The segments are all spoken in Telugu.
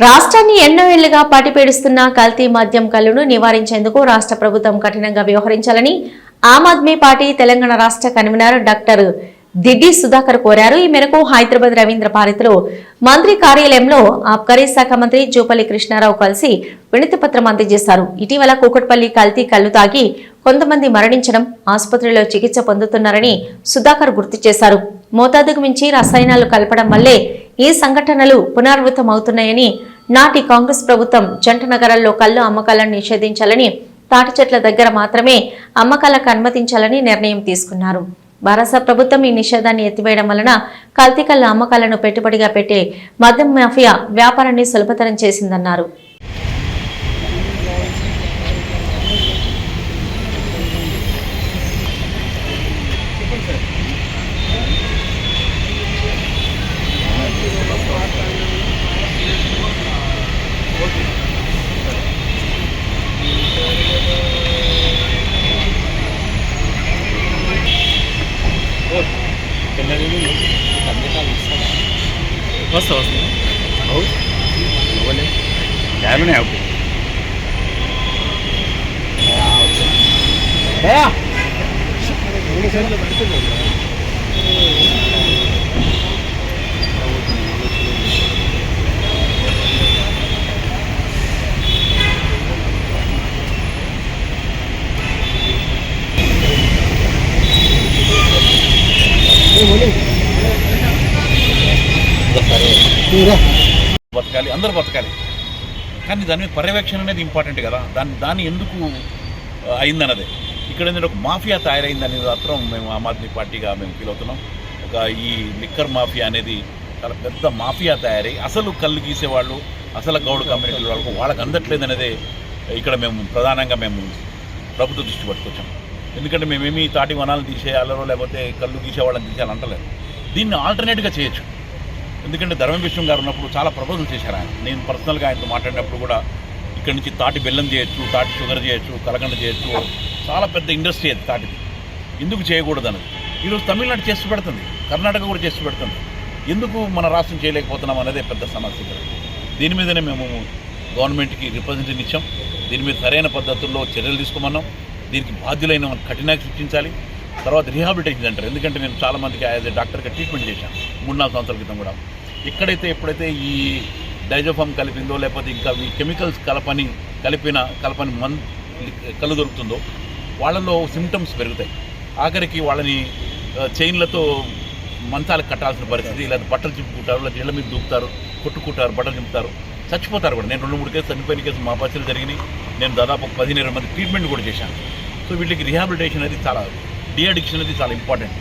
రాష్ట్రాన్ని ఎన్నో ఏళ్ళుగా పట్టిపేడుస్తున్న కల్తీ మద్యం కల్లును నివారించేందుకు రాష్ట్ర ప్రభుత్వం కఠినంగా వ్యవహరించాలని ఆమ్ ఆద్మీ పార్టీ తెలంగాణ రాష్ట్ర కన్వీనర్ డాక్టర్ దిడ్డి సుధాకర్ కోరారు. ఈ మేరకు హైదరాబాద్ రవీంద్ర భారతిలో మంత్రి కార్యాలయంలో ఆబ్కారీ శాఖ మంత్రి జూపల్లి కృష్ణారావు కలిసి వినతి పత్రం అందజేశారు. ఇటీవల కూకట్పల్లి కల్తీ కల్లు తాగి కొంతమంది మరణించడం ఆసుపత్రిలో చికిత్స పొందుతున్నారని సుధాకర్ గుర్తు చేశారు. మోతాదుకు మించి రసాయనాలు కలపడం వల్లే ఈ సంఘటనలు పునరావృతమవుతున్నాయని నాటి కాంగ్రెస్ ప్రభుత్వం జంట నగరాల్లో కళ్ళు అమ్మకాలను నిషేధించాలని తాటి చెట్ల దగ్గర మాత్రమే అమ్మకాలకు అనుమతించాలని నిర్ణయం తీసుకున్నారు. భారత ప్రభుత్వం ఈ నిషేధాన్ని ఎత్తివేయడం వలన కల్తీ కళ్ళ అమ్మకాలను పెట్టుబడిగా పెట్టే మద్యం మాఫియా వ్యాపారాన్ని సులభతరం చేసిందన్నారు. મસ્ત વસ્તુ બહુ બોલે ટાઈમ નહીં આવતું Hey, what is it? బతకాలి అందరూ బతకాలి. కానీ దాని మీద పర్యవేక్షణ అనేది ఇంపార్టెంట్ కదా. దాన్ని దాన్ని ఎందుకు అయిందన్నదే. ఇక్కడ ఏంటంటే ఒక మాఫియా తయారైందని మాత్రం మేము ఆమ్ ఆద్మీ పార్టీగా మేము ఫీల్ అవుతున్నాం. ఒక ఈ లిక్కర్ మాఫియా అనేది చాలా పెద్ద మాఫియా తయారై అసలు కళ్ళు గీసేవాళ్ళు అసలు గౌడ్ కమ్యూనిటీ వాళ్ళకు వాళ్ళకి అందట్లేదు అనేది ఇక్కడ మేము ప్రధానంగా మేము ప్రభుత్వ దృష్టి పట్టుకొచ్చాం. ఎందుకంటే మేమేమి తాటి వనాలను తీసేయాలరో లేకపోతే కళ్ళు గీసేవాళ్ళని తీసేయాలంటలేదు దీన్ని ఆల్టర్నేట్గా చేయొచ్చు. ఎందుకంటే ధర్మ విషయం గారు ఉన్నప్పుడు చాలా ప్రపోజల్ చేశారు ఆయన. నేను పర్సనల్గా ఆయనతో మాట్లాడినప్పుడు కూడా ఇక్కడ నుంచి తాటి బెల్లం చేయొచ్చు తాటి షుగర్ చేయొచ్చు కలకండ చేయొచ్చు. చాలా పెద్ద ఇండస్ట్రీ అది తాటిది. ఎందుకు చేయకూడదు అన్నది. ఈరోజు తమిళనాడు చేసి పెడుతుంది. కర్ణాటక కూడా చేసి పెడుతుంది. ఎందుకు మన రాష్ట్రం చేయలేకపోతున్నాం అనేదే పెద్ద సమస్య ఇక్కడ దీని మీదనే మేము గవర్నమెంట్కి రిప్రజెంటేషన్ ఇచ్చాం. దీని మీద సరైన పద్ధతుల్లో చర్యలు తీసుకోమన్నాం. దీనికి బాధ్యులైన కఠినంగా శిక్షించాలి తర్వాత రీహాబిలిటేషన్ సెంటర్ ఎందుకంటే నేను చాలా మందికి యాజ్ ఏ డాక్టర్గా ట్రీట్మెంట్ చేశాను. మూడు నాలుగు సంవత్సరాల క్రితం కూడా. ఎక్కడైతే ఎప్పుడైతే ఈ డైజోఫామ్ కలిపిందో లేకపోతే ఇంకా ఈ కెమికల్స్ కలపని కలిపిన కలపని మన్ కళ్ళు దొరుకుతుందో వాళ్ళలో సిమ్టమ్స్ పెరుగుతాయి. ఆఖరికి వాళ్ళని చైన్లతో మంచాలకు కట్టాల్సిన పరిస్థితి లేదా బట్టలు చింపుకుంటారు లేదా ఇళ్ళ మీద దూకుతారు కొట్టుకుంటారు బట్టలు చింపుతారు చచ్చిపోతారు కూడా. నేను రెండు మూడు కేసులు చనిపోయిన కేసులు మా పరిస్థితులు జరిగినాయి. నేను దాదాపు పదిహేను ఇరవై మంది ట్రీట్మెంట్ కూడా చేశాను. సో వీటికి రిహాబిలిటేషన్ అనేది చాలా డీ అడిక్షన్ అనేది చాలా ఇంపార్టెంట్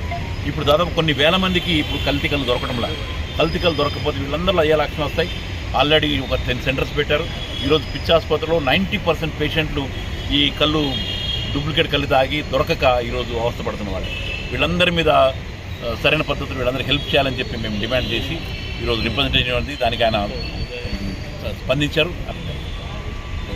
ఇప్పుడు దాదాపు కొన్ని వేల మందికి ఇప్పుడు కల్తీ దొరకడంలా. కల్తికలు దొరకకపోతే వీళ్ళందరూ అయ్యే లక్షణం వస్తాయి. ఆల్రెడీ ఒక టెన్ సెంటర్స్ పెట్టారు. ఈరోజు పిచ్చి ఆసుపత్రిలో నైంటీ పర్సెంట్ పేషెంట్లు ఈ కళ్ళు డూప్లికేట్ కళ్ళు తాగి దొరకక ఈరోజు అవస్థపడుతున్న వాళ్ళు. వీళ్ళందరి మీద సరైన పద్ధతులు వీళ్ళందరూ హెల్ప్ చేయాలని చెప్పి మేము డిమాండ్ చేసి ఈరోజు రిప్రజెంటేటివ్ ఉంది దానికి ఆయన స్పందించారు.